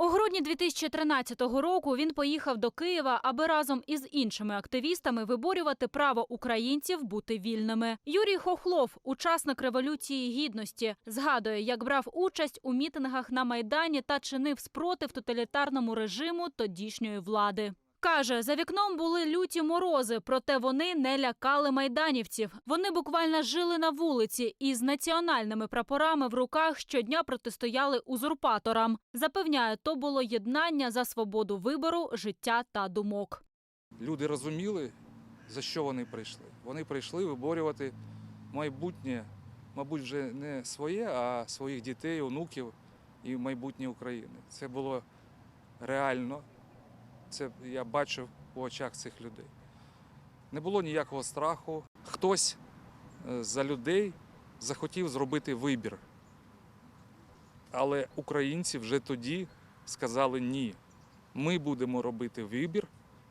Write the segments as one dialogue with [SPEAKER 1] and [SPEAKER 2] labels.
[SPEAKER 1] У грудні 2013 року він поїхав до Києва, аби разом із іншими активістами виборювати право українців бути вільними. Юрій Хохлов, учасник революції гідності, згадує, як брав участь у мітингах на майдані та чинив спротив тоталітарному режиму тодішньої влади. Каже, за вікном були люті морози, проте вони не лякали майданівців. Вони буквально жили на вулиці і з національними прапорами в руках щодня протистояли узурпаторам. Запевняє, то було єднання за свободу вибору, життя та думок.
[SPEAKER 2] Люди розуміли, за що вони прийшли. Вони прийшли виборювати майбутнє, мабуть, вже не своє, а своїх дітей, онуків і майбутнє України. Це було реально. Це я бачив у очах цих людей. Не було ніякого страху. Хтось е, за людей захотів зробити вибір. Але українці вже тоді сказали ні. Ми будемо робити вибір,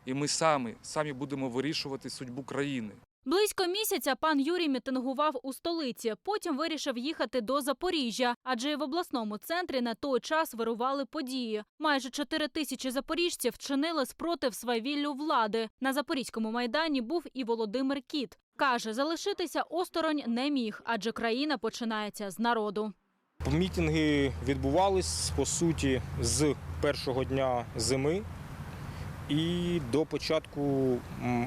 [SPEAKER 2] і ми самі, самі будемо вирішувати судьбу країни.
[SPEAKER 1] Близько місяця пан Юрій мітингував у столиці. Потім вирішив їхати до Запоріжжя, адже і в обласному центрі на той час вирували події. Майже 4 тисячі запоріжців чинили спротив свавіллю влади. На запорізькому майдані був і Володимир Кіт. Каже, залишитися осторонь не міг, адже країна починається з народу.
[SPEAKER 3] Мітинги відбувались по суті з першого дня зими і до початку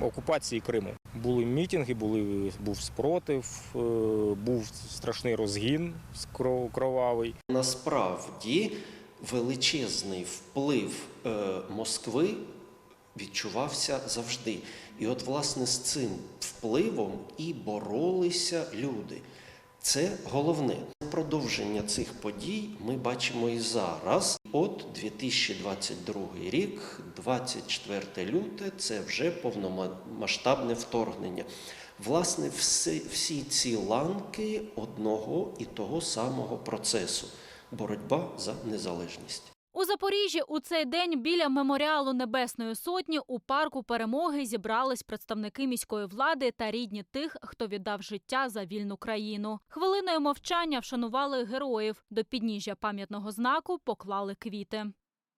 [SPEAKER 3] окупації Криму. Були мітинги, були, був спротив, е, був страшний розгін кровавий.
[SPEAKER 4] Насправді величезний вплив е, Москви відчувався завжди. І от, власне, з цим впливом і боролися люди. Це головне. Продовження цих подій ми бачимо і зараз. От 2022 рік, 24 люте, це вже повномасштабне вторгнення. Власне, всі, всі ці ланки одного і того самого процесу боротьба за незалежність.
[SPEAKER 1] У Запоріжжі у цей день біля меморіалу Небесної Сотні у парку перемоги зібрались представники міської влади та рідні тих, хто віддав життя за вільну країну. Хвилиною мовчання вшанували героїв. До підніжжя пам'ятного знаку поклали квіти.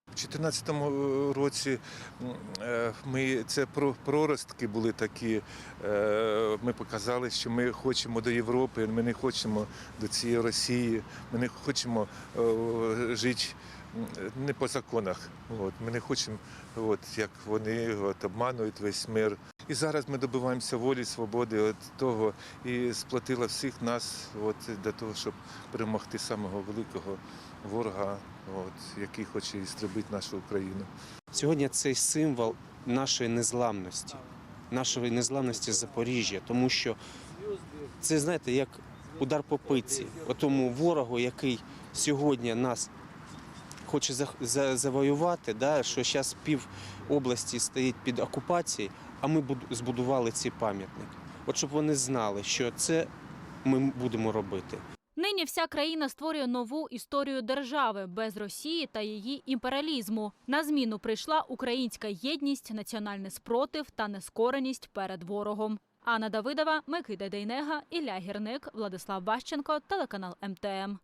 [SPEAKER 5] У 2014 році е, ми це про- проростки були такі. е, Ми показали, що ми хочемо до Європи, ми не хочемо до цієї Росії, ми не хочемо е, жити не по законах. От. Ми не хочемо, от, як вони от, обманують весь мир. І зараз ми добиваємося волі, свободи от того і сплотила всіх нас от, для того, щоб перемогти самого великого ворога, от, який хоче істребити нашу Україну.
[SPEAKER 6] Сьогодні цей символ нашої незламності, нашої незламності Запоріжжя, тому що це, знаєте, як удар по пиці, тому ворогу, який сьогодні нас хоче завоювати, да, що зараз пів області стоїть під окупацією, а ми буд- збудували ці пам'ятники. От щоб вони знали, що це ми будемо робити.
[SPEAKER 1] Нині вся країна створює нову історію держави без Росії та її імперіалізму. На зміну прийшла українська єдність, національний спротив та нескореність перед ворогом. Анна Давидова, Микита Дейнега, Ілля Гірник, Владислав Ващенко, телеканал МТМ.